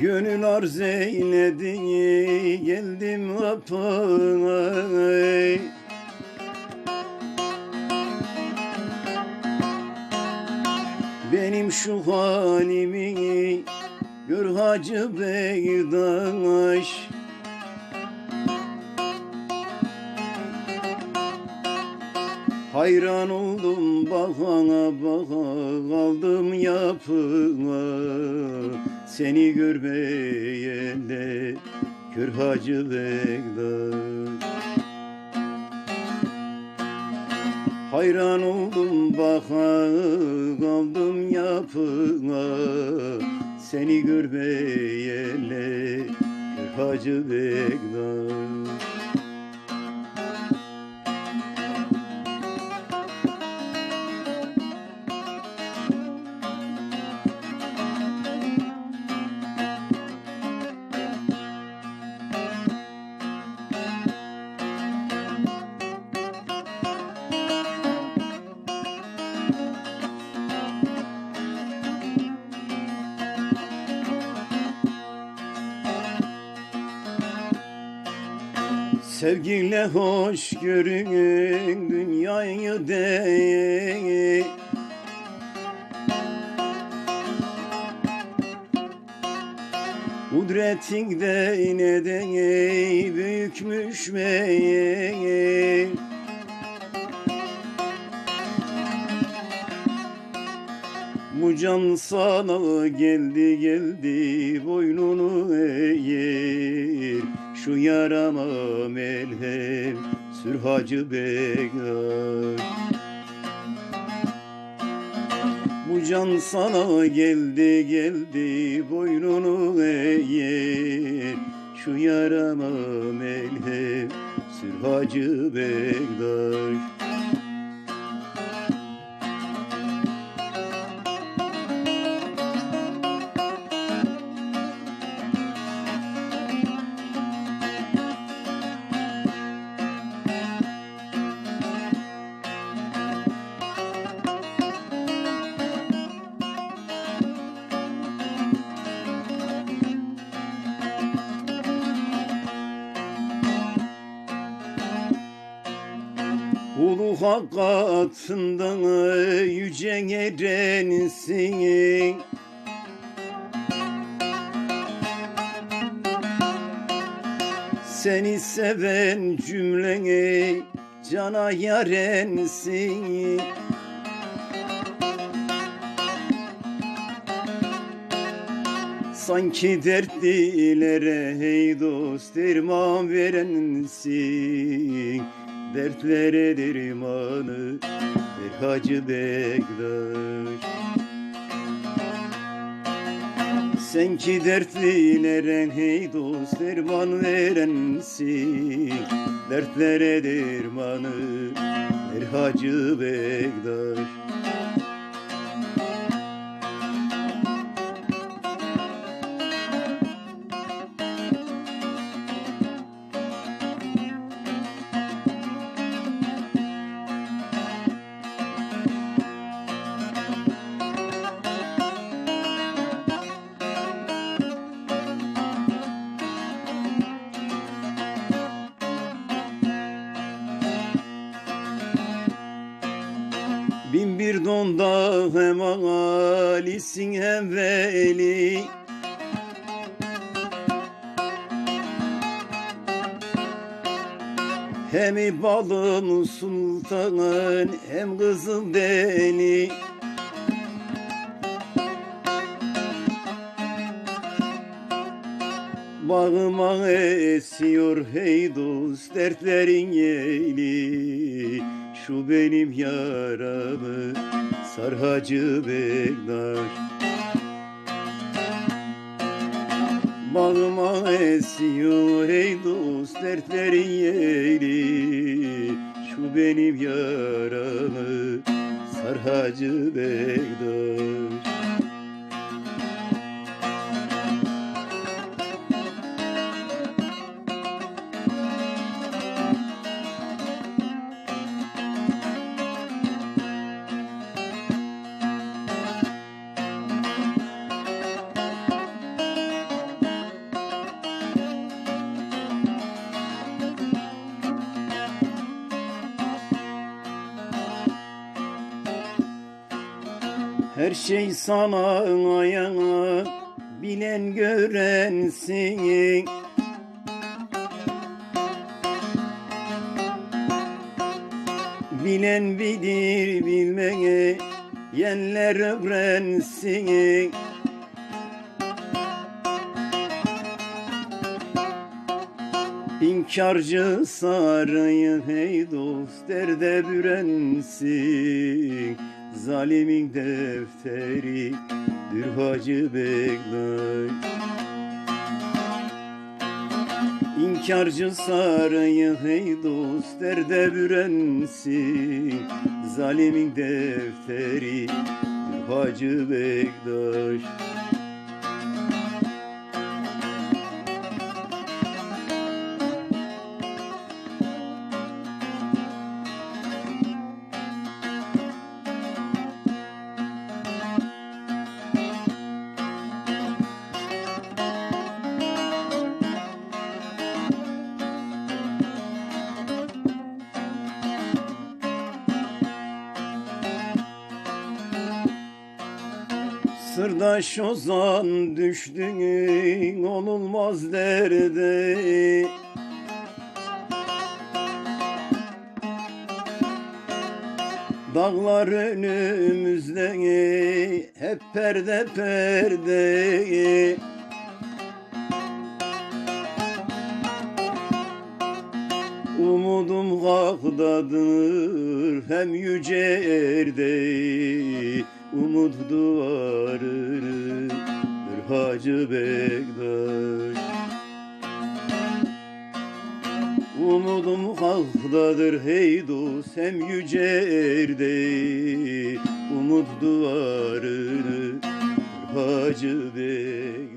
Gönül arz eyledi geldim kapına. Benim şu halimi gör Hacı Beydaş. Hayran oldum bakana baka kaldım yapına Seni görmeyene kör Hacı Bektaş Hayran oldum baka kaldım yapına. Seni görmeyene kör Hacı Bektaş Sevgiyle hoş görün dünyayı değil. Kudretin de neden büyükmüş meğer. Bu can sana geldi geldi boynunu eğer Şu yarama melhem sür hacı bekar Bu can sana geldi geldi boynunu eğer. Şu yarama melhem sür hacı bektaş Kulu hakikatından yüce erensin Seni seven cümlene cana yarensin Sanki dertlilere hey dost derman verensin Dertlere dermanı ver Hacı Bektaş. Sen ki dertlilere hey dost derman verensin. Dertlere dermanı ver Hacı Bektaş Bin bir donda hem alisin hem veli. Hem balım sultanın hem kızım deli Bağıma esiyor hey dost dertlerin yeli Şu benim yaramı sar Hacı Bektaş Bağıma esiyor hey dost dertlerin yeli Şu benim yaramı sar Hacı Bektaş Her şey sana ayana bilen görensin. Bilen bilir bilmeye yenler öğrensin. İnkarcı sarayı hey dost derde bürensin Zalimin defteri bir hacı bekler İnkarcı sarayı hey dost derde bürensin Zalimin defteri bir hacı bektaş Sırdaş ozan düştün olulmaz derde. Dağlar önümüzde hep perde perde. Umudum hakdadır hem yüce erde Umut duvarıdır Hacı Bektaş. Umudum hakdadır hey dost hem yüce erde Umut duvarıdır Hacı Bektaş